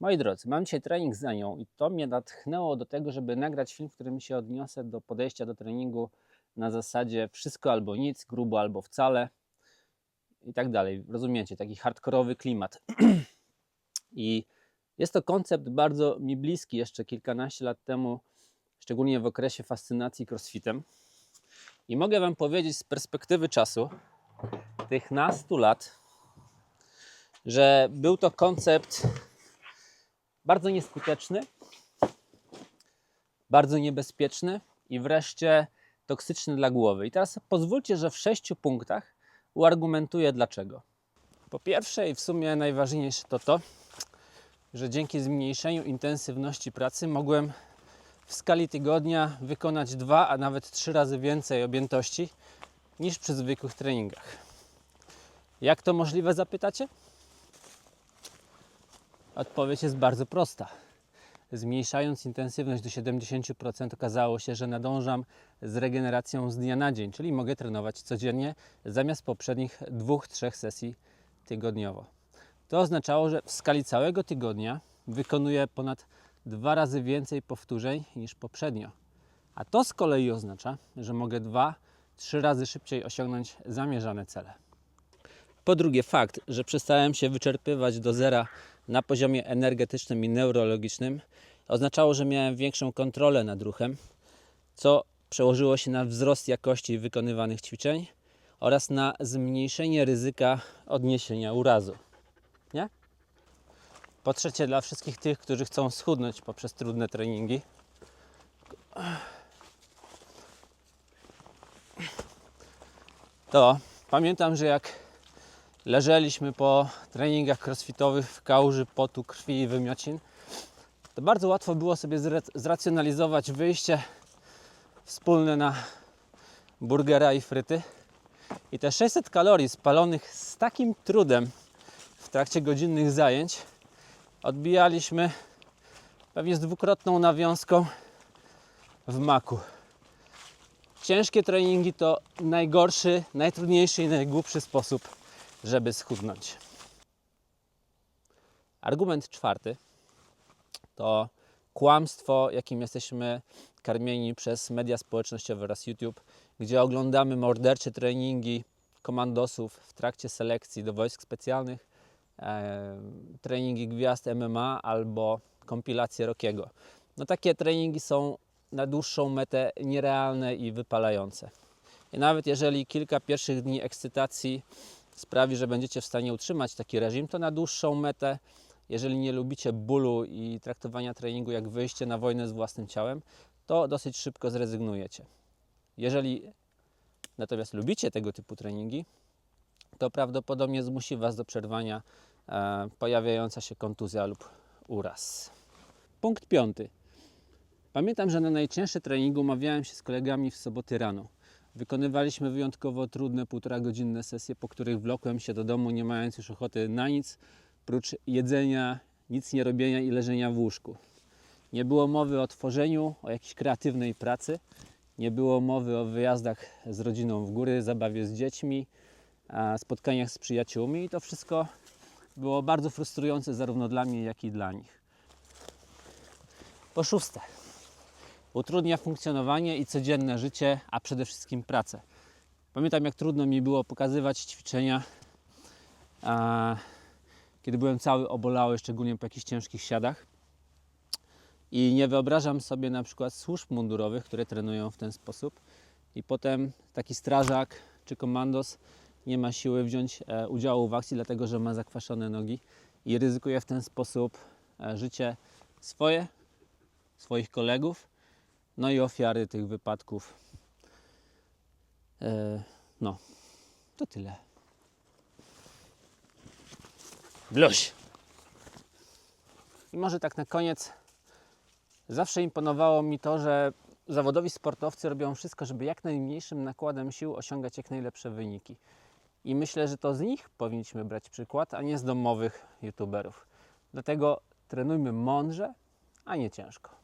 Moi drodzy, mam dzisiaj trening za nią i to mnie natchnęło do tego, żeby nagrać film, w którym się odniosę do podejścia do treningu na zasadzie wszystko albo nic, grubo albo wcale i tak dalej. Rozumiecie, taki hardkorowy klimat. I jest to koncept bardzo mi bliski jeszcze kilkanaście lat temu, szczególnie w okresie fascynacji crossfitem. I mogę Wam powiedzieć z perspektywy czasu, tych nastu lat, że był to koncept bardzo nieskuteczny, bardzo niebezpieczny i wreszcie toksyczny dla głowy. I teraz pozwólcie, że w sześciu punktach uargumentuję dlaczego. Po pierwsze i w sumie najważniejsze to to, że dzięki zmniejszeniu intensywności pracy mogłem w skali tygodnia wykonać dwa, a nawet trzy razy więcej objętości niż przy zwykłych treningach. Jak to możliwe, zapytacie? Odpowiedź jest bardzo prosta. Zmniejszając intensywność do 70%, okazało się, że nadążam z regeneracją z dnia na dzień, czyli mogę trenować codziennie zamiast poprzednich dwóch, trzech sesji tygodniowo. To oznaczało, że w skali całego tygodnia wykonuję ponad dwa razy więcej powtórzeń niż poprzednio. A to z kolei oznacza, że mogę dwa, trzy razy szybciej osiągnąć zamierzane cele. Po drugie, fakt, że przestałem się wyczerpywać do zera na poziomie energetycznym i neurologicznym, oznaczało, że miałem większą kontrolę nad ruchem, co przełożyło się na wzrost jakości wykonywanych ćwiczeń oraz na zmniejszenie ryzyka odniesienia urazu. Nie? Po trzecie, dla wszystkich tych, którzy chcą schudnąć poprzez trudne treningi, to pamiętam, że jak leżeliśmy po treningach crossfitowych w kałuży potu, krwi i wymiocin, to bardzo łatwo było sobie zracjonalizować wyjście wspólne na burgera i fryty. I te 600 kalorii spalonych z takim trudem w trakcie godzinnych zajęć odbijaliśmy pewnie z dwukrotną nawiązką w maku. Ciężkie treningi to najgorszy, najtrudniejszy i najgłupszy sposób, żeby schudnąć. Argument czwarty to kłamstwo, jakim jesteśmy karmieni przez media społecznościowe oraz YouTube, gdzie oglądamy mordercze treningi komandosów w trakcie selekcji do wojsk specjalnych, e, treningi gwiazd MMA albo kompilacje Rockiego. No takie treningi są na dłuższą metę nierealne i wypalające. I nawet jeżeli kilka pierwszych dni ekscytacji sprawi, że będziecie w stanie utrzymać taki reżim, to na dłuższą metę, jeżeli nie lubicie bólu i traktowania treningu jak wyjście na wojnę z własnym ciałem, to dosyć szybko zrezygnujecie. Jeżeli natomiast lubicie tego typu treningi, to prawdopodobnie zmusi Was do przerwania e, pojawiająca się kontuzja lub uraz. Punkt piąty. Pamiętam, że na najcięższy trening umawiałem się z kolegami w soboty rano. Wykonywaliśmy wyjątkowo trudne półtora godzinne sesje, po których wlokłem się do domu, nie mając już ochoty na nic, prócz jedzenia, nic nie robienia i leżenia w łóżku. Nie było mowy o tworzeniu, o jakiejś kreatywnej pracy. Nie było mowy o wyjazdach z rodziną w góry, zabawie z dziećmi, spotkaniach z przyjaciółmi i to wszystko było bardzo frustrujące zarówno dla mnie, jak i dla nich. Po szóste, utrudnia funkcjonowanie i codzienne życie, a przede wszystkim pracę. Pamiętam, jak trudno mi było pokazywać ćwiczenia, kiedy byłem cały obolały, szczególnie po jakichś ciężkich siadach. I nie wyobrażam sobie na przykład służb mundurowych, które trenują w ten sposób. I potem taki strażak czy komandos nie ma siły wziąć e, udziału w akcji, dlatego że ma zakwaszone nogi i ryzykuje w ten sposób e, życie swoje, swoich kolegów, no i ofiary tych wypadków. E, no, to tyle. Bluś. I może tak na koniec. Zawsze imponowało mi to, że zawodowi sportowcy robią wszystko, żeby jak najmniejszym nakładem sił osiągać jak najlepsze wyniki. I myślę, że to z nich powinniśmy brać przykład, a nie z domowych youtuberów. Dlatego trenujmy mądrze, a nie ciężko.